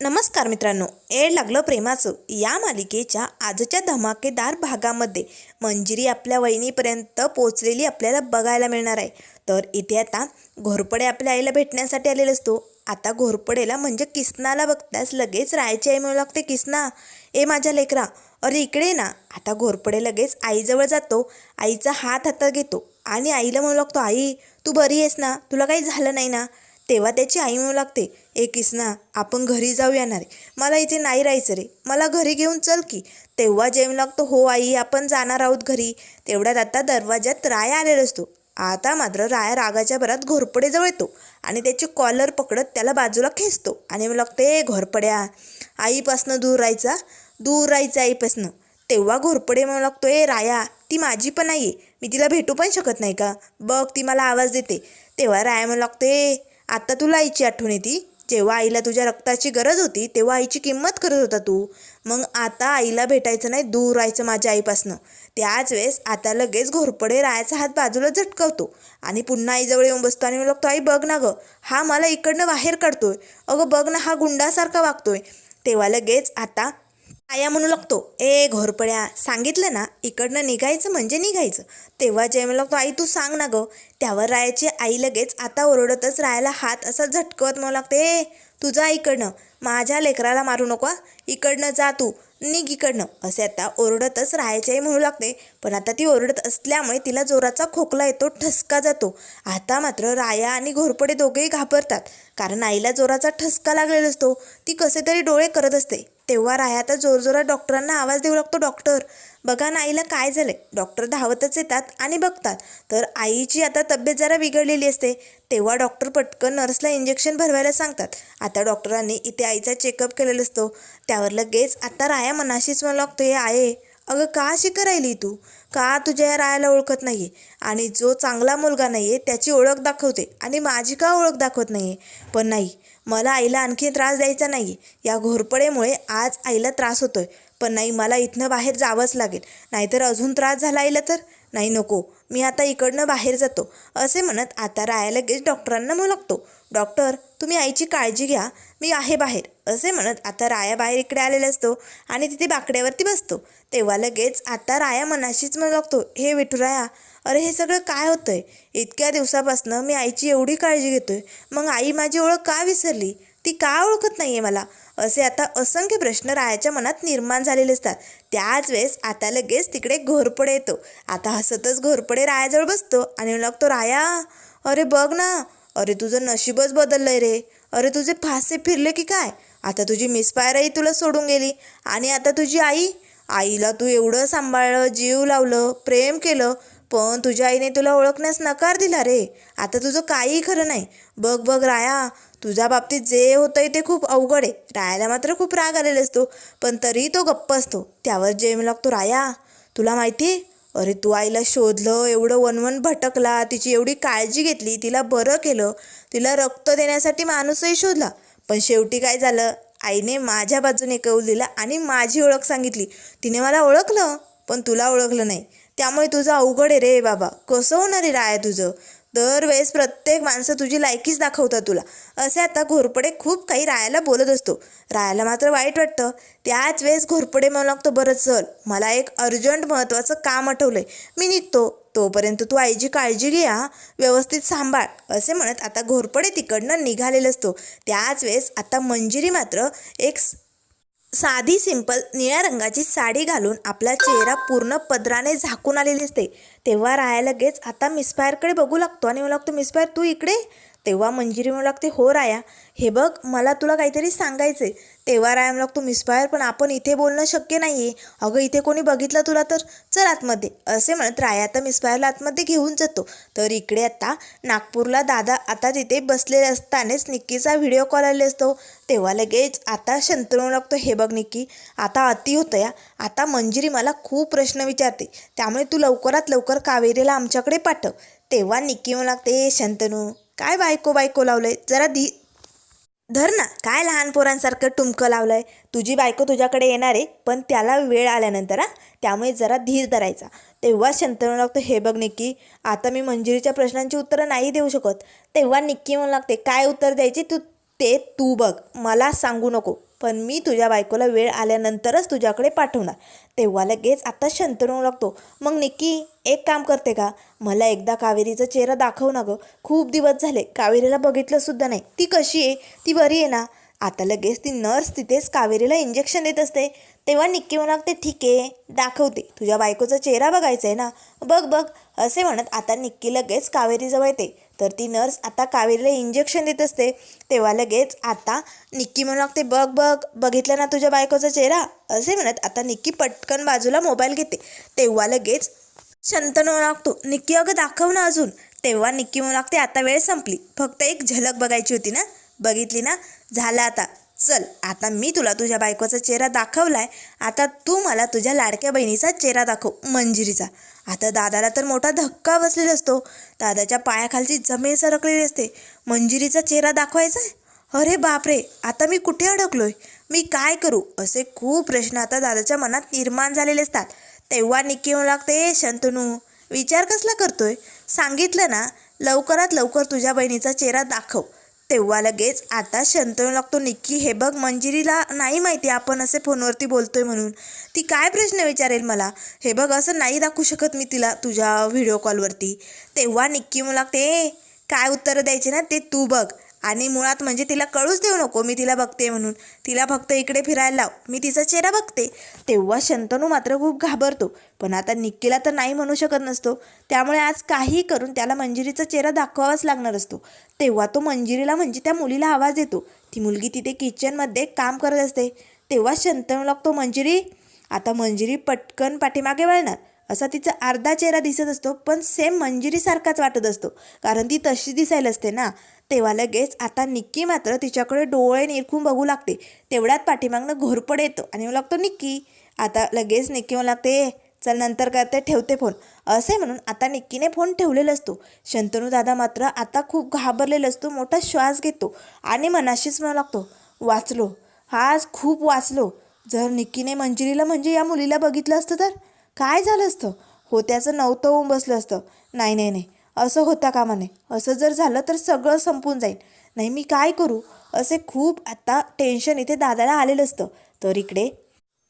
नमस्कार मित्रांनो एड लागलं प्रेमाचं. या मालिकेच्या आजच्या धमाकेदार भागामध्ये मंजिरी आपल्या वहिनीपर्यंत पोचलेली आपल्याला बघायला मिळणार आहे. तर इथे आता घोरपडे आपल्या आईला भेटण्यासाठी आलेला असतो. आता घोरपडेला म्हणजे किसनाला बघताच लगेच राहायची आई म्हणू लागते किसना ए माझ्या लेकरा अरे इकडे ना. आता घोरपडे लगेच आईजवळ जातो आईचा हात हातात घेतो आणि आईला म्हणू लागतो आई तू बरी आहेस ना? तुला काही झालं नाही ना? तेव्हा त्याची आई म्हणू लागते ए किसना आपण घरी जाऊ येणार मला इथे नाही राहायचं रे. मला घरी घेऊन चल की. तेव्हा जेम लागतो हो आई आपण जाणार आहोत घरी. तेवढ्यात आता दरवाज्यात राया आलेला असतो. आता मात्र राया रागाच्या भरात घोरपडेजवळ येतो आणि त्याची कॉलर पकडत त्याला बाजूला खेचतो आणि मग लागते ए घोरपड्या आईपासनं दूर राहायचा दूर राहायचं आईपासनं. तेव्हा घोरपडे म्हणू लागतो ए राया ती माझी पण नाही आहे मी तिला भेटू पण शकत नाही का? बघ ती मला आवाज देते. तेव्हा राया म्हणू लागतो ए आता तुला आईची आठवण येते. जेव्हा आईला तुझ्या रक्ताची गरज होती तेव्हा आईची किंमत करत होता तू. मग आता आईला भेटायचं नाही दूर राहायचं माझ्या आईपासनं. त्याच वेळेस आता लगेच घोरपडे रायाचा हात बाजूला झटकवतो. आणि पुन्हा आईजवळ येऊन बसतो आणि लागतो आई बघ ना गं हा मला इकडनं बाहेर काढतोय. अगं बघ ना हा गुंडासारखा वागतोय. तेव्हा लगेच आता आया म्हणू लागतो ए घोरपड्या सांगितलं ना इकडनं निघायचं म्हणजे निघायचं. तेव्हा जय म्हणू लागतो आई तू सांग ना गं. त्यावर रायाची आई लगेच आता ओरडतच रायाला हात असा झटकवत म्हणू लागते ए तुझा इकडनं माझ्या लेकराला मारू नको इकडनं जा तू निघ इकडनं. असे आता ओरडतच राहायची आई म्हणू लागते पण आता ती ओरडत असल्यामुळे तिला जोराचा खोकला येतो ठसका जातो. आता मात्र राया आणि घोरपडे दोघेही घाबरतात कारण आईला जोराचा ठसका लागलेला असतो. ती कसे तरी डोळे करत असते. तेव्हा राया आता जोरजोरात डॉक्टरांना आवाज देऊ लागतो डॉक्टर. बघा ना आईला काय झालंय. डॉक्टर धावतच येतात आणि बघतात. तर आईची आता तब्येत जरा बिघडलेली असते. तेव्हा डॉक्टर पटकन नर्सला इंजेक्शन भरवायला सांगतात. आता डॉक्टरांनी इथे आईचा चेकअप केलेला असतो. त्यावर लगेच आता राया मनाशीच म्हणू लागतो हे आहे अगं का शिकर राहिली तू? का तुझ्या या रायाला ओळखत नाहीये? आणि जो चांगला मुलगा नाही आहे त्याची ओळख दाखवते आणि माझी का ओळख दाखवत नाहीये? पण नाही मला आईला आणखी त्रास द्यायचा नाही. या घोरपडेमुळे आज आईला त्रास होतोय. पण नाही मला इथनं बाहेर जावंच लागेल. नाहीतर अजून त्रास झाला आईला तर? नाही नको. मी आता इकडनं बाहेर जातो. असे म्हणत आता राया लगेच डॉक्टरांना म्हणू लागतो डॉक्टर तुम्ही आईची काळजी घ्या मी आहे बाहेर असे म्हणत आता राया बाहेर इकडे आलेला असतो आणि तिथे बाकड्यावरती बसतो. तेव्हा लगेच आता राया मनाशीच म्हणू लागतो हे विठुराया अरे हे सगळं काय होतंय? इतक्या दिवसापासनं मी आईची एवढी काळजी घेतोय मग आई माझी ओळख का विसरली? ती का ओळखत नाही आहे मला? असे आता असंख्य प्रश्न रायाच्या मनात निर्माण झालेले असतात. त्याच वेळेस आता लगेच तिकडे घोरपडे येतो. आता हसतच घोरपडे रायाजवळ बसतो आणि लागतो राया अरे बघ ना अरे तुझं नशीबच बदललंय रे. अरे तुझे फासे फिरले की काय? आता तुझी मिसफायरही तुला सोडून गेली. आणि आता तुझी आई? आईला तू एवढं सांभाळलं जीव लावलं प्रेम केलं पण तुझ्या आईने तुला ओळखण्यास नकार दिला रे. आता तुझं काही खरं नाही. बघ बघ राया. तुझ्या बाबतीत जे होतंय ते खूप अवघड आहे. रायाला मात्र खूप राग आलेला असतो पण तरी तो गप्प असतो. त्यावर जेम लागतो राया. तुला माहिती आहे अरे तू आईला शोधलं एवढं वनवन भटकला तिची एवढी काळजी घेतली तिला बरं केलं तिला रक्त देण्यासाठी माणूसही शोधला. पण शेवटी काय झालं? आईने माझ्या बाजूने कौल दिला आणि माझी ओळख सांगितली. तिने मला ओळखलं पण तुला ओळखलं नाही. त्यामुळे तुझं अवघड आहे रे बाबा. कसं होणार आहे राया तुझं? दरवेळेस प्रत्येक माणसं तुझी लायकीच दाखवतात तुला. असे आता घोरपडे खूप काही रायाला बोलत असतो. रायाला मात्र वाईट वाटतं. त्याच वेळेस घोरपडे म्हणू लागतो बरं चल मला एक अर्जंट महत्त्वाचं काम आठवलं आहे मी निघतो. तोपर्यंत तू आईची काळजी घे हा. व्यवस्थित सांभाळ. असे म्हणत आता घोरपडे तिकडनं निघालेलं असतो. त्याच वेळेस आता मंजिरी मात्र एक साधी सिंपल निळ्या रंगाची साडी घालून आपला चेहरा पूर्ण पदराने झाकून आलेली असते. तेव्हा राया लगेच आता मिसफायरकडे बघू लागतो. आणि म्हणू लागतो मिसफायर तू इकडे? तेव्हा मंजिरी म्हणू लागते हो राया हे बघ मला तुला काहीतरी सांगायचं आहे तेव्हा रायम लागतो मिसफायर पण आपण इथे बोलणं शक्य नाही आहे अगं इथे कोणी बघितलं तुला तर? चल आतमध्ये. असे म्हणत राय आता मिसफायरला आतमध्ये घेऊन जातो. तर इकडे आता नागपूरला दादा आता तिथे बसलेले असतानाच निक्कीचा व्हिडिओ कॉल आले असतो. तेव्हा लगेच आता शंतनू लागतो हे बघ निक्की आता अति होतं या आता मंजिरी मला खूप प्रश्न विचारते. त्यामुळे तू लवकरात लवकर कावेरीला आमच्याकडे पाठव. तेव्हा निक्की म्हणू लागते "ए, शंतनू काय बायको बायको लावलंय? जरा धी धर ना काय लहान पोरांसारखं टुमकं लावलंय? तुझी बायको तुझ्याकडे येणार आहे पण त्याला वेळ आल्यानंतर हां त्यामुळे जरा धीर धरायचा. तेव्हा शंतनू लागतो हे बघ निक्की आता मी मंजिरीच्या प्रश्नांची उत्तरं नाही देऊ शकत. तेव्हा निक्की म्हणू लागते काय उत्तर द्यायची? तू ते तू बघ. मला सांगू नको. पण मी तुझ्या बायकोला वेळ आल्यानंतरच तुझ्याकडे पाठवणार. तेव्हा लगेच आता शंतनू लागतो. मग निक्की एक काम करते का? मला एकदा कावेरीचा चेहरा दाखव ना गं. खूप दिवस झाले कावेरीला बघितलं सुद्धा नाही. ती कशी आहे? ती बरी आहे ना? आता लगेच ती नर्स तिथेच कावेरीला इंजेक्शन देत असते. तेव्हा निक्की म्हणू ते ठीक आहे. दाखवते. तुझ्या बायकोचा चेहरा बघायचा आहे ना? बघ बघ. असे म्हणत आता निक्की लगेच कावेरीजवळ येते. तर ती नर्स आता कावेरीला इंजेक्शन देत असते. तेव्हा लगेच आता निक्की म्हणू लागते बघ बघ बघितलं ना तुझ्या बायकोचा चेहरा? असे म्हणत आता निक्की पटकन बाजूला मोबाईल घेते. तेव्हा लगेच शंतनू लागतो निक्की अगं दाखव ना अजून. तेव्हा निक्की म्हणू लागते आता वेळ संपली. फक्त एक झलक बघायची होती ना? बघितली ना? झालं आता. चल आता मी तुला तुझ्या बायकोचा चेहरा दाखवलाय. आता तू मला तुझ्या लाडक्या बहिणीचा चेहरा दाखव मंजिरीचा. आता दादाला तर मोठा धक्का बसलेला असतो. दादाच्या पायाखालची जमीन सरकलेली असते. मंजिरीचा चेहरा दाखवायचा आहे? अरे बापरे आता मी कुठे अडकलोय? मी काय करू? असे खूप प्रश्न आता दादाच्या मनात निर्माण झालेले असतात. तेव्हा निकी म्हणू लागते शंतनू विचार कसला करतोय? सांगितलं ना लवकरात लवकर तुझ्या बहिणीचा चेहरा दाखव. तेव्हा लगेच आता शंतनू लागतो निक्की. हे बघ मंजिरीला नाही माहिती आपण असे फोनवरती बोलतोय म्हणून. ती काय प्रश्न विचारेल मला? हे बघ असं नाही दाखवू शकत मी तिला तुझ्या व्हिडिओ कॉलवरती. तेव्हा निक्की मला ते काय उत्तरं द्यायची ना ते तू बघ. आणि मुळात म्हणजे तिला कळूच देऊ नको मी तिला बघते म्हणून. तिला फक्त इकडे फिरायला लाव मी तिचा चेहरा बघते. तेव्हा शंतनू मात्र खूप घाबरतो. पण आता निक्कीला तर नाही म्हणू शकत नसतो. त्यामुळे आज काही करून त्याला मंजिरीचा चेहरा दाखवावाच लागणार असतो. तेव्हा तो मंजिरीला म्हणजे त्या मुलीला आवाज देतो. ती मुलगी तिथे किचनमध्ये काम करत असते. तेव्हा शंतनू लागतो मंजिरी आता मंजिरी पटकन पाठीमागे वळणार. असा तिचा अर्धा चेहरा दिसत असतो पण सेम मंजिरीसारखाच वाटत असतो. कारण ती तशी दिसायला असते ना. तेव्हा लगेच आता निक्की मात्र तिच्याकडे डोळे निरखून बघू लागते. तेवढ्यात पाठीमागनं घोरपड येतो आणि मग लागतो निक्की आता लगेच निक्की म्हणू लागते चल नंतर करते ठेवते फोन असे म्हणून आता निक्कीने फोन ठेवलेला असतो. शंतनू दादा मात्र आता खूप घाबरलेला असतो मोठा श्वास घेतो आणि मनाशीच म्हणू लागतो वाचलो हा आज खूप वाचलो. जर निक्कीने मंजिरीला म्हणजे या मुलीला बघितलं असतं तर? काय झालं असतं? हो त्याचं नव्हतं होऊन बसलं असतं. नाही नाही नाही. असं होता कामा नये. असं जर झालं तर सगळं संपून जाईल. नाही मी काय करू? असे खूप आता टेन्शन इथे दादाला आलेलं असतं. तर इकडे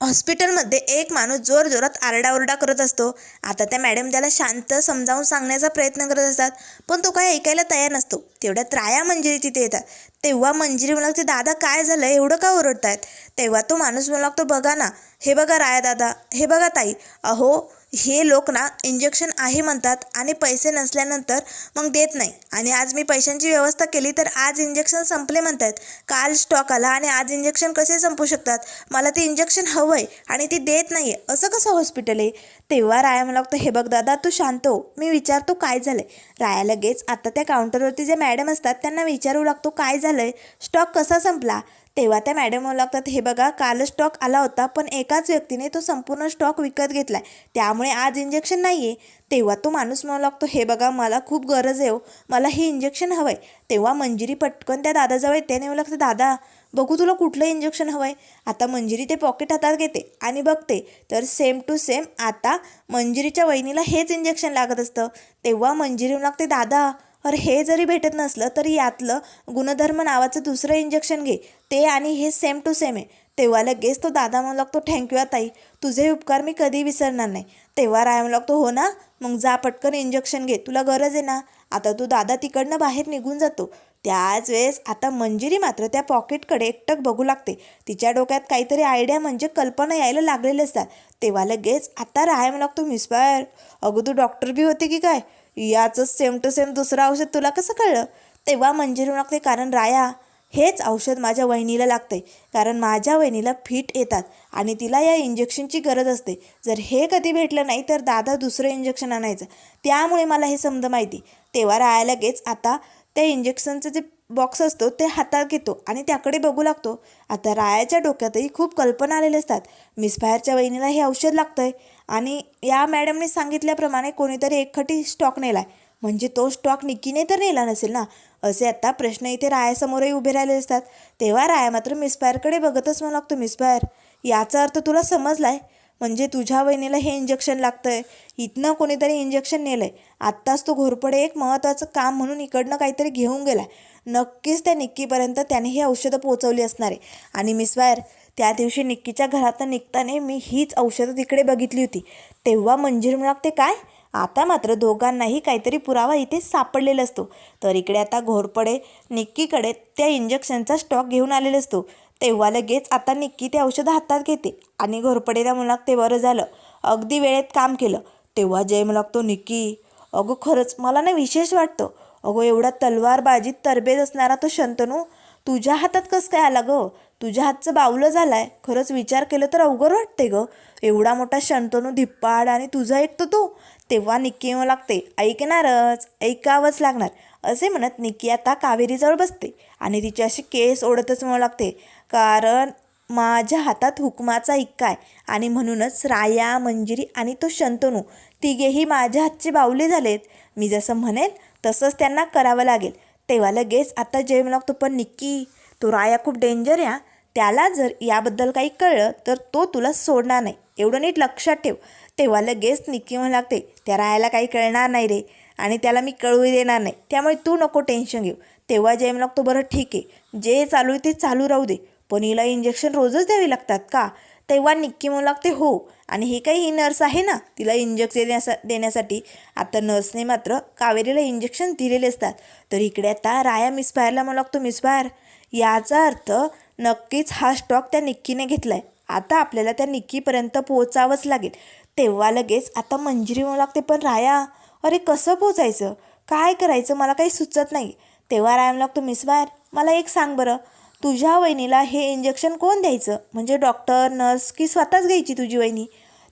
हॉस्पिटलमध्ये एक माणूस जोर जोरात आरडाओरडा करत असतो. आता त्या मॅडम त्याला शांत समजावून सांगण्याचा प्रयत्न करत असतात. पण तो काय ऐकायला तयार नसतो. तेवढ्यात राया मंजिरी तिथे येतात. तेव्हा मंजिरी म्हणू लागते दादा काय झालं एवढं का ओरडतायत? तेव्हा तो माणूस म्हणू लागतो बघा ना. हे बघा राया दादा. हे बघा ताई. अहो हे लोक ना इंजेक्शन आहे म्हणतात आणि पैसे नसल्यानंतर मग देत नाही. आणि आज मी पैशांची व्यवस्था केली तर आज इंजेक्शन संपले म्हणतात. काल स्टॉक आला आणि आज इंजेक्शन कसे संपू शकतात? मला ते इंजेक्शन हवं आहे आणि ती देत नाही आहे असं कसं हॉस्पिटल आहे? तेव्हा राया मला लागतं हे बघ दादा तू शांत हो. मी विचारतो काय झालं आहे राया लगेच आता त्या काउंटरवरती जे मॅडम असतात त्यांना विचारू लागतो काय झालं आहे स्टॉक कसा संपला? तेव्हा त्या मॅडम म्हणू लागतात हे बघा काल स्टॉक आला होता पण एकाच व्यक्तीने तो संपूर्ण स्टॉक विकत घेतलाय. त्यामुळे आज इंजेक्शन नाही आहे तेव्हा तो माणूस म्हणू लागतो हे बघा मला खूप गरज आहे हो. मला हे इंजेक्शन हवं आहे तेव्हा मंजिरी पटकन त्या दादाजवळ येते नेऊ लागतं दादा बघू तुला कुठलं इंजेक्शन हवं आहे आता मंजिरी ते पॉकेट हातात घेते आणि बघते. तर सेम टू सेम आता मंजिरीच्या वहिनीला हेच इंजेक्शन लागत असतं. तेव्हा मंजिरी म्हणू लागते दादा अरे हे जरी भेटत नसलं तरी यातलं गुणधर्म नावाचं दुसरं इंजेक्शन घे. ते आणि हे सेम टू सेम आहे. तेव्हा लगेच तो दादा म्हणू लागतो थँक्यू ताई. तुझे उपकार मी कधी विसरणार नाही. तेव्हा राय म्हणू लागतो हो ना मग जा पटकन इंजेक्शन घे. तुला गरज आहे ना. आता तू दादा तिकडनं बाहेर निघून जातो. त्याच वेळेस आता मंजिरी मात्र त्या पॉकेटकडे एकटक बघू लागते. तिच्या डोक्यात काहीतरी आयडिया म्हणजे कल्पना यायला लागलेले असतात. तेव्हा लगेच आता राहाय म्हणू लागतो मिस्पायर अगं तू डॉक्टर बी होते की काय? याचं सेम टू सेम दुसरं औषध तुला कसं कळलं? तेव्हा मंजिरी लागते कारण राया हेच औषध माझ्या वहिनीला लागते कारण माझ्या वहिनीला फिट येतात आणि तिला या इंजेक्शनची गरज असते. जर हे कधी भेटलं नाही तर दादा दुसरं इंजेक्शन आणायचं. त्यामुळे मला हे समज माहिती. तेव्हा राया लगेच आता त्या इंजेक्शनचं जे बॉक्स असतो ते हातात घेतो आणि त्याकडे बघू लागतो. आता रायाच्या डोक्यातही खूप कल्पना आलेल्या असतात. मिसफायरच्या वहिनीला हे औषध लागतंय. आणि या मॅडमने सांगितल्याप्रमाणे कोणीतरी एकखटी स्टॉक नेलाय. म्हणजे तो स्टॉक निक्कीने तर नेला नसेल ना? असे आता प्रश्न इथे रायासमोरही उभे राहिले असतात तेव्हा राया मात्र मिसफायरकडे बघतच म्हणू लागतो मिसफायर याचा अर्थ तुला समजला आहे म्हणजे तुझ्या वहिनीला हे इंजेक्शन लागतं आहे इथनं कोणीतरी इंजेक्शन नेलं आहे आत्ताच तो घोरपडे एक महत्त्वाचं काम म्हणून इकडनं काहीतरी घेऊन गेला आहे नक्कीच त्या निक्कीपर्यंत त्याने ही औषधं पोहोचवली असणार आहे. आणि मिस वायर त्या दिवशी निक्कीच्या घरातनं निघताना मी हीच औषधं तिकडे बघितली होती. तेव्हा मंजीर लागते काय? आता मात्र दोघांनाही काहीतरी पुरावा इथे सापडलेला असतो. तर इकडे आता घोरपडे निक्कीकडे त्या इंजेक्शनचा स्टॉक घेऊन आलेला असतो. तेव्हा लगेच आता निक्की ते औषधं हातात घेते आणि घोरपडेला मुलाक ते बरं झालं. अगदी वेळेत काम केलं. तेव्हा जय तो निक्की अगं खरंच मला ना विशेष वाटतं. अगं एवढा तलवारबाजीत तरबेज असणारा तो शंतनू तुझ्या हातात कसं काय आला गं? तुझ्या हातचं बावलं झालाय. खरंच विचार केलं तर अवघड वाटते गं. एवढा मोठा शंतनू धिप्पाड आणि तुझा ऐकतो तो तेव्हा निक्की येऊ लागते. ऐकणारच ऐकावंच लागणार. असे म्हणत निक्की आता कावेरीजवळ बसते आणि तिची अशी केस ओढतच म्हणू लागते. कारण माझ्या हातात हुकमाचा इक्का आहे आणि म्हणूनच राया मंजिरी आणि तो शंतनू तिघेही माझ्या हातचे बावले झालेत. मी जसं म्हणेन तसंच त्यांना करावं लागेल. तेव्हा लगेच आता जेम लागतो पण निक्की तो राया खूप डेंजर आहे त्याला जर याबद्दल काही कळलं तर तो तुला सोडणार नाही. एवढं नीट लक्षात ठेव. तेव्हा लगेच निक्की म्हणू लागते त्या रायाला काही कळणार नाही रे आणि त्याला मी कळू देणार नाही. त्यामुळे तू नको टेन्शन घेऊ. तेव्हा जेम लागतो बरं ठीक आहे. जे चालू आहे ते चालू राहू दे. पण हिला इंजेक्शन रोजच द्यावी लागतात का? तेव्हा निक्की म्हणू लागते हो. आणि ही काही ही नर्स आहे ना तिला इंजेक्शन देण्यासा देण्यासाठी. आता नर्सने मात्र कावेरीला इंजेक्शन दिलेले असतात. तर इकडे आता राया मिसफायरला म्हणू लागतो मिसफायर याचा अर्थ नक्कीच हा स्टॉक त्या निक्कीने घेतला आहे आता आपल्याला त्या निक्कीपर्यंत पोहोचावंच लागेल. तेव्हा लगेच आता मंजिरी म्हणू लागते पण राया अरे कसं पोचायचं काय करायचं? मला काही सुचत नाही. तेव्हा राया म्हणू लागतो मिसफायर मला एक सांग बरं. तुझ्या वहिनीला हे इंजेक्शन कोण द्यायचं? म्हणजे डॉक्टर नर्स की स्वतःच घ्यायची तुझी वहिनी?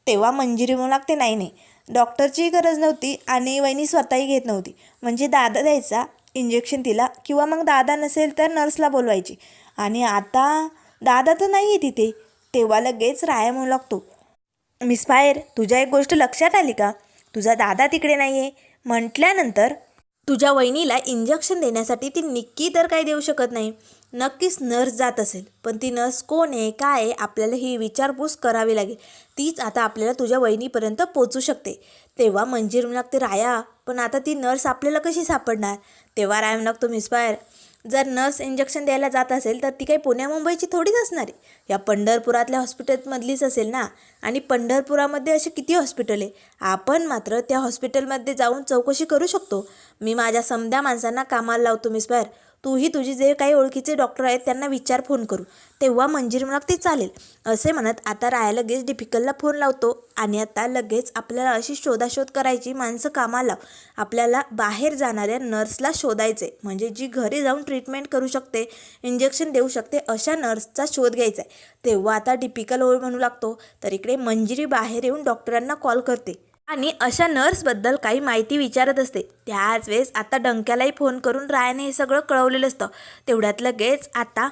तेव्हा मंजिरी म्हणू लागते नाही नाही. डॉक्टरची गरज नव्हती आणि वहिनी स्वतःही घेत नव्हती. म्हणजे दादा द्यायचा इंजेक्शन तिला किंवा मग दादा नसेल तर नर्सला बोलवायची. आणि आता दादा तर नाही आहे तिथे. तेव्हा लगेच राया म्हणू लागतो मिस फायर तुझ्या एक गोष्ट लक्षात आली का? तुझा दादा तिकडे नाही आहे म्हटल्यानंतर तुझ्या वहिनीला इंजेक्शन देण्यासाठी ती निक्की तर काही देऊ शकत नाही. नक्कीच नर्स जात असेल. पण ती नर्स कोण आहे काय आहे आपल्याला ही विचारपूस करावी लागेल. तीच आता आपल्याला तुझ्या वहिनीपर्यंत पोचू शकते. तेव्हा मंजीर लागते राया पण आता ती नर्स आपल्याला कशी सापडणार? तेव्हा राय लागतो मिस्पायर जर नर्स इंजेक्शन द्यायला जात असेल तर ती काही पुण्या मुंबईची थोडीच असणार आहे. या पंढरपुरातल्या हॉस्पिटलमधलीच असेल ना? आणि पंढरपुरामध्ये असे किती हॉस्पिटल आहे? आपण मात्र त्या हॉस्पिटलमध्ये जाऊन चौकशी करू शकतो. मी माझ्या समद्या माणसांना कामाला लावतो मिस्पायर तूही तुझी जे काही ओळखीचे डॉक्टर आहेत त्यांना विचार फोन करू. तेव्हा मंजीर म्हणत ते चालेल. असे म्हणत आता राया लगेच डिफिकलला फोन लावतो आणि आता लगेच आपल्याला अशी शोधाशोध करायची माणसं कामाला. आपल्याला बाहेर जाणाऱ्या नर्सला शोधायचे म्हणजे जी घरी जाऊन ट्रीटमेंट करू शकते इंजेक्शन देऊ शकते अशा नर्सचा शोध घ्यायचा आहे तेव्हा आता डिपिकल ओळ म्हणू लागतो. तर इकडे मंजिरी बाहेर येऊन डॉक्टरांना कॉल करते. आणि अशा नर्सबद्दल काही माहिती विचारत असते. त्याच वेळेस आता डंक्यालाही फोन करून रायाने हे सगळं कळवलेलं असतं. तेवढ्यात लगेच आता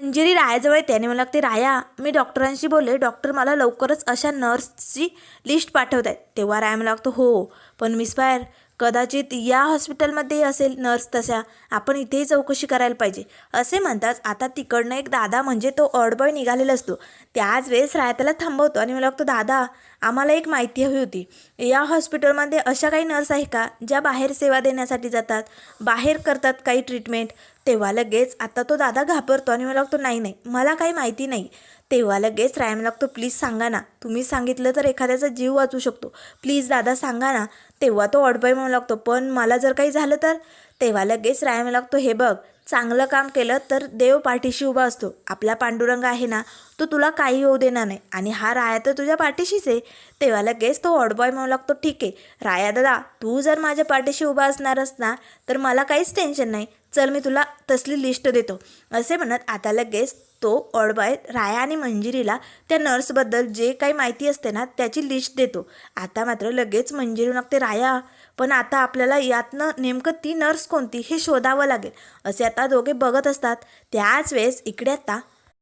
मंजिरी रायाजवळ त्याने मला लागते राया मी डॉक्टरांशी बोलले. डॉक्टर मला लवकरच अशा नर्सची लिस्ट पाठवत आहेत तेव्हा राया मला लागतो हो पण मिस फायर कदाचित या हॉस्पिटलमध्येही असेल नर्स तशा आपण इथेही चौकशी करायला पाहिजे. असे म्हणताच आता तिकडनं एक दादा म्हणजे तो ऑडबॉय निघालेला असतो. त्याच वेळेस रायताला थांबवतो आणि मला लागतो दादा आम्हाला एक माहिती हवी होती. या हॉस्पिटलमध्ये अशा काही नर्स आहे का ज्या बाहेर सेवा देण्यासाठी जातात बाहेर करतात काही ट्रीटमेंट? तेव्हा लगेच आता तो दादा घाबरतो आणि मला लागतो नाही नाही मला काही माहिती नाही. तेव्हा लगेच रायम लागतो प्लीज सांगा ना. तुम्ही सांगितलं तर एखाद्याचा जीव वाचू शकतो. प्लीज दादा सांगा ना. तेव्हा तो ऑडबाय म्हणू लागतो पण मला जर काही झालं तर? तेव्हा लगेच रायम लागतो हे बघ चांगलं काम केलं तर देव पाठीशी उभा असतो. आपला पांडुरंग आहे ना तो तुला काही होऊ देणार नाही. आणि हा राया तर तुझ्या पाठीशीच आहे. तेव्हा लगेच तो ऑडबॉय म्हणू लागतो ठीक आहे. राया दादा तू जर माझ्या पाठीशी उभा असणारच ना तर मला काहीच टेन्शन नाही. चल मी तुला तसली लिस्ट देतो. असे म्हणत आता लगेच तो ऑडबाय राया आणि मंजिरीला त्या नर्सबद्दल जे काही माहिती असते ना त्याची लिस्ट देतो. आता मात्र लगेच मंजिरी लागते राया पण आता आपल्याला यातनं नेमकं ती नर्स कोणती हे शोधावं लागेल असे आता दोघे बघत असतात. त्याच वेळेस इकडे आता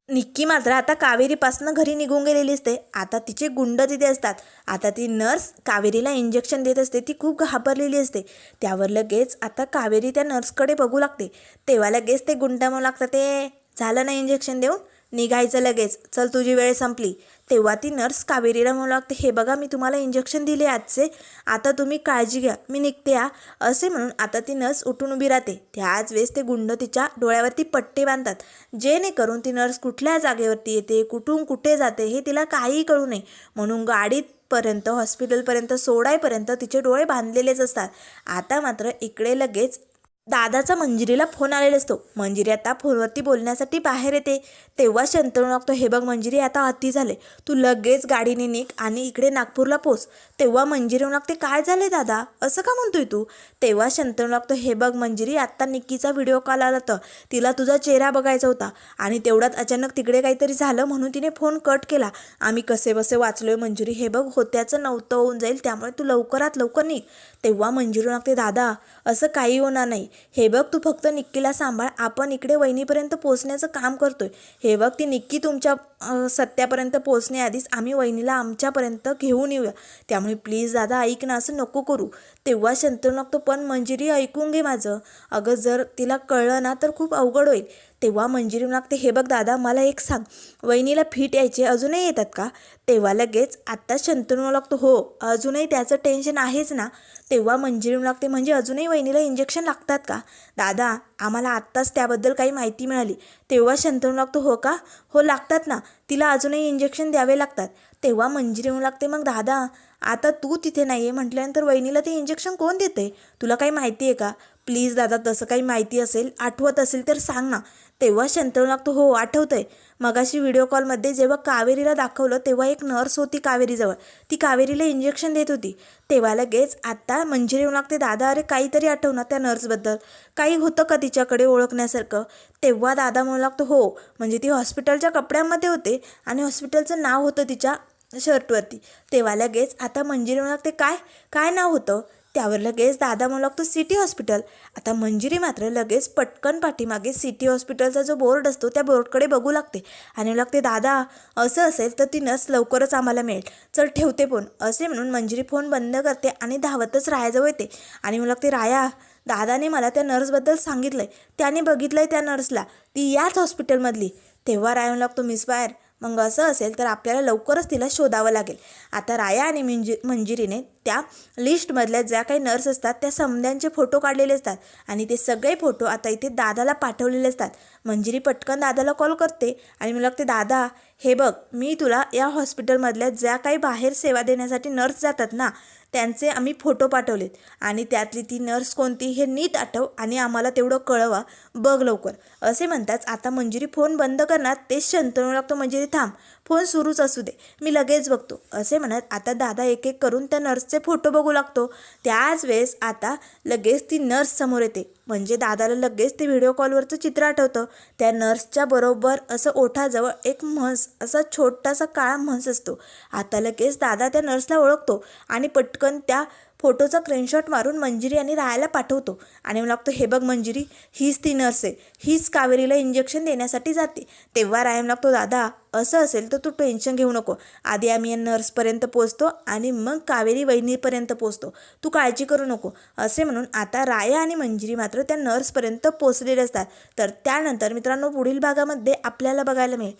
निक्की मात्र आता कावेरीपासनं घरी निघून गेलेली असते. आता तिचे गुंड तिथे असतात. आता ती नर्स कावेरीला इंजेक्शन देत असते. ती खूप घाबरलेली असते. त्यावर लगेच आता कावेरी त्या नर्सकडे बघू लागते. तेव्हा लगेच ते गुंड म्हणू लागतात ते झालं ना इंजेक्शन देऊन? निघायचं लगेच. चल तुझी वेळ संपली. तेव्हा ती नर्स कावेरीला म्हणू लागते. हे बघा मी तुम्हाला इंजेक्शन दिले आजचे. आता तुम्ही काळजी घ्या. मी निघते हा. असे म्हणून आता ती नर्स उठून उभी राहते. त्याच वेळेस ते गुंड तिच्या डोळ्यावरती पट्टे बांधतात. जेणेकरून ती नर्स कुठल्या जागेवरती येते कुठून कुठे जाते हे तिला काहीही कळू नये. म्हणून गाडीत पर्यंत हॉस्पिटलपर्यंत सोडायपर्यंत तिचे डोळे बांधलेलेच असतात. आता मात्र इकडे लगेच दादाचा मंजिरीला फोन आलेला असतो. मंजिरी आता फोनवरती बोलण्यासाठी बाहेर येते. तेव्हा शंतनू लागतो हे बघ मंजिरी आता अति झाले तू लगेच गाडीने निघ आणि इकडे नागपूरला पोच. तेव्हा मंजिरी लागते काय झाले दादा? असं का म्हणतोय तू? तेव्हा शंतनू लागतो हे बघ मंजिरी आत्ता निक्कीचा व्हिडिओ कॉल आला तर तिला तुझा चेहरा बघायचा होता आणि तेवढ्यात अचानक तिकडे काहीतरी झालं म्हणून तिने फोन कट केला. आम्ही कसे बसे वाचलोय मंजुरी हे बघ होत्याचं नव्हतं होऊन जाईल त्यामुळे तू लवकरात लवकर निघ. तेव्हा मंजिरी लागते दादा असं काही होणार नाही. हे बघ तू फक्त निक्कीला सांभाळ. आपण इकडे वहिनीपर्यंत पोचण्याचं काम करतोय. हे बघ ती निक्की तुमच्या सत्यापर्यंत पोचण्याआधीच आम्ही वहिनीला आमच्यापर्यंत घेऊन येऊया. त्यामुळे प्लीज दादा ऐक ना असं नको करू. तेव्हा शंतनू लागतो पण मंजिरी ऐकून घे माझं. अगं जर तिला कळलं ना तर खूप अवघड होईल. तेव्हा मंजिरी लागते हे बघ दादा मला एक सांग. वहिनीला फिट यायचे अजूनही येतात का? तेव्हा लगेच आत्ता शंतनू लागतो. हो अजूनही त्याचं टेन्शन आहेच ना? तेव्हा मंजिरी लागते म्हणजे अजूनही वहिनीला इंजेक्शन लागतात का? दादा आम्हाला आत्ताच त्याबद्दल काही माहिती मिळाली. तेव्हा शंतनू लागतो हो का? हो लागतात ना. तिला अजूनही इंजेक्शन द्यावे लागतात. तेव्हा मंजिरी लागते मग दादा आता तू तिथे नाही आहे म्हटल्यानंतर वहिनीला ते इंजेक्शन कोण देते तुला काही माहिती आहे का? प्लीज दादा तसं काही माहिती असेल आठवत असेल तर सांग ना. तेव्हा शंतनू लागतो हो आठवतंय. मगाशी व्हिडिओ कॉलमध्ये जेव्हा कावेरीला दाखवलं तेव्हा एक नर्स होती कावेरीजवळ. ती कावेरीला इंजेक्शन देत होती. तेव्हा लगेच आत्ता मंजिरी येऊ लागते दादा अरे काहीतरी आठव ना त्या नर्सबद्दल काही होतं का तिच्याकडे ओळखण्यासारखं? तेव्हा दादा म्हणू लागतो हो. म्हणजे ती हॉस्पिटलच्या कपड्यांमध्ये होते आणि हॉस्पिटलचं नाव होतं तिच्या शर्टवरती तेव्हा लगेच आता मंजिरी म्हणू लागते काय? काय नाव होतं? त्यावर लगेच दादा म्हणू लागतो सिटी हॉस्पिटल. आता मंजिरी मात्र लगेच पटकन पाठीमागे सिटी हॉस्पिटलचा जो बोर्ड असतो त्या बोर्डकडे बघू लागते. आणि लागते दादा असं असेल तर ती नस लवकरच आम्हाला मिळेल. चल ठेवते फोन. असे म्हणून मंजिरी फोन बंद करते आणि धावतच रायाजवळ येते. आणि म्हणू लागते राया दादाने मला त्या नर्सबद्दल सांगितलं आहे त्याने बघितलं आहे त्या नर्सला. ती याच हॉस्पिटलमधली. तेव्हा राया म्हणू लागतो मिस बाहेर मग असं असेल तर आपल्याला लवकरच तिला शोधावं लागेल. आता राया आणि मंजि मंजिरीने त्या लिस्टमधल्या ज्या काही नर्स असतात त्या समद्यांचे फोटो काढलेले असतात आणि ते सगळे फोटो आता इथे दादाला पाठवलेले असतात. मंजिरी पटकन दादाला कॉल करते आणि मला लागते दादा हे बघ मी तुला या हॉस्पिटलमधल्या ज्या काही बाहेर सेवा देण्यासाठी नर्स जातात ना त्यांचे आम्ही फोटो पाठवलेत. आणि त्यातली ती नर्स कोणती हे नीट आठव आणि आम्हाला तेवढं कळवा. बघ लवकर. असे म्हणताच आता मंजिरी फोन बंद करणार तेच शंतनू लागतो मंजिरी थांब. फोन सुरूच असू दे. मी लगेच बघतो. असे म्हणत आता दादा एक एक करून त्या नर्सचे फोटो बघू लागतो. त्याच वेळेस आता लगेच ती नर्स समोर येते. म्हणजे दादाला लगेच ते व्हिडिओ कॉलवरचं चित्र आठवतं. त्या नर्सच्या बरोबर असं ओठाजवळ एक म्हस असा छोटासा काळा म्हस असतो. आता लगेच दादा त्या नर्सला ओळखतो आणि पटकन त्या फोटोचा स्क्रीनशॉट मारून मंजिरी आणि रायाला पाठवतो. आणि मला लागतो हे बघ मंजिरी हीच ती नर्स आहे. हीच कावेरीला इंजेक्शन देण्यासाठी जाते. तेव्हा राया लागतो दादा असं असेल तर तू टेन्शन घेऊ नको. आधी आम्ही या नर्सपर्यंत पोचतो आणि मग कावेरी वहिनीपर्यंत पोचतो तू काळजी करू नको. असे म्हणून आता राया आणि मंजिरी मात्र त्या नर्सपर्यंत पोचलेले असतात. तर त्यानंतर मित्रांनो पुढील भागामध्ये आपल्याला बघायला मिळेल.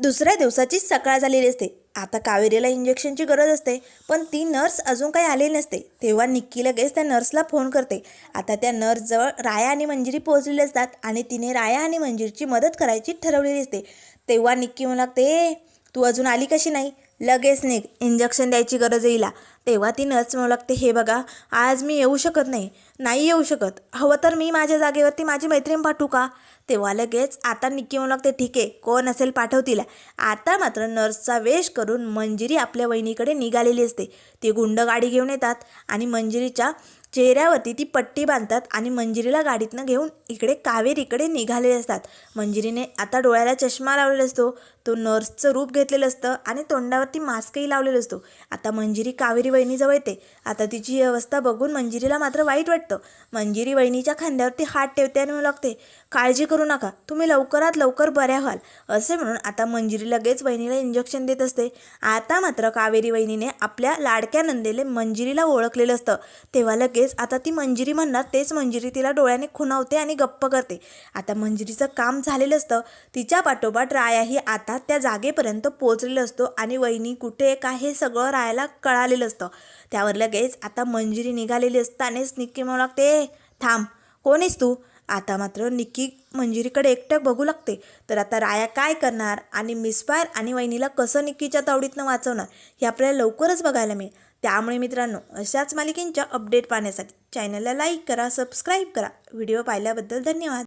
दुसऱ्या दिवसाची सकाळ झालेली असते. आता कावेरीला इंजेक्शनची गरज असते पण ती नर्स अजून काही आलेली नसते. तेव्हा निक्की लगेच त्या नर्सला फोन करते. आता त्या नर्सजवळ राया आणि मंजिरी पोहोचलेली असतात आणि तिने राया आणि मंजिरीची मदत करायची ठरवलेली असते. तेव्हा निक्की म्हणू लागते तू अजून आली कशी नाही? लगेच निघ. इंजेक्शन द्यायची गरज येईला तेव्हा ती नर्स म्हणू लागते हे बघा आज मी येऊ शकत नाही. नाही येऊ शकत. हवं तर मी माझ्या जागेवरती माझी मैत्रीण पाठवू का? तेव्हा लगेच आता निक्की म्हणू लागते ठीक आहे कोण असेल पाठवतील आता मात्र नर्सचा वेश करून मंजिरी आपल्या वहिनीकडे निघालेली असते. ती गुंड गाडी घेऊन येतात आणि मंजिरीच्या चेहऱ्यावरती ती पट्टी बांधतात आणि मंजिरीला गाडीतनं घेऊन इकडे कावेरीकडे निघालेले असतात. मंजिरीने आता डोळ्याला चष्मा लावलेला असतो. तो नर्सचं रूप घेतलेलं असतं आणि तोंडावरती मास्कही लावलेलं असतो. आता मंजिरी कावेरी वहिनीजवळ येते. आता तिची अवस्था बघून मंजिरीला मात्र वाईट वाटतं. मंजिरी वहिनीच्या खांद्यावरती हात ठेवते आणि लागते काळजी करू नका. तुम्ही लवकरात लवकर बऱ्या व्हाल. असे म्हणून आता मंजिरी लगेच वहिनीला इंजेक्शन देत असते. आता मात्र कावेरी वहिनीने आपल्या लाडक्या नंदेले मंजिरीला ओळखलेलं असतं. तेव्हा लगेच लगेच आता ती मंजिरी म्हणणार तेच मंजिरी तिला डोळ्याने खुणावते आणि गप्प करते. आता मंजिरीचं काम झालेलं असतं. तिच्या पाठोपाठ रायाही आता त्या जागेपर्यंत पोचलेला असतो आणि वहिनी कुठे आहे काय हे सगळं रायाला कळालेलं असतं. त्यावर लगेच आता मंजिरी निघालेली असतानाच निक्की म्हणू लागते थांब कोणीस तू? आता मात्र निक्की मंजिरीकडे एकटक बघू लागते. तर आता राया काय करणार आणि मिसफायर आणि वहिनीला कसं निक्कीच्या तावडीतनं वाचवणार हे आपल्याला लवकरच बघायला मिळेल. त्यामुळे मित्रांनो अशाच मालिकेंच्या अपडेट पाहण्यासाठी चॅनलला लाईक करा सबस्क्राईब करा. व्हिडिओ पाहिल्याबद्दल धन्यवाद.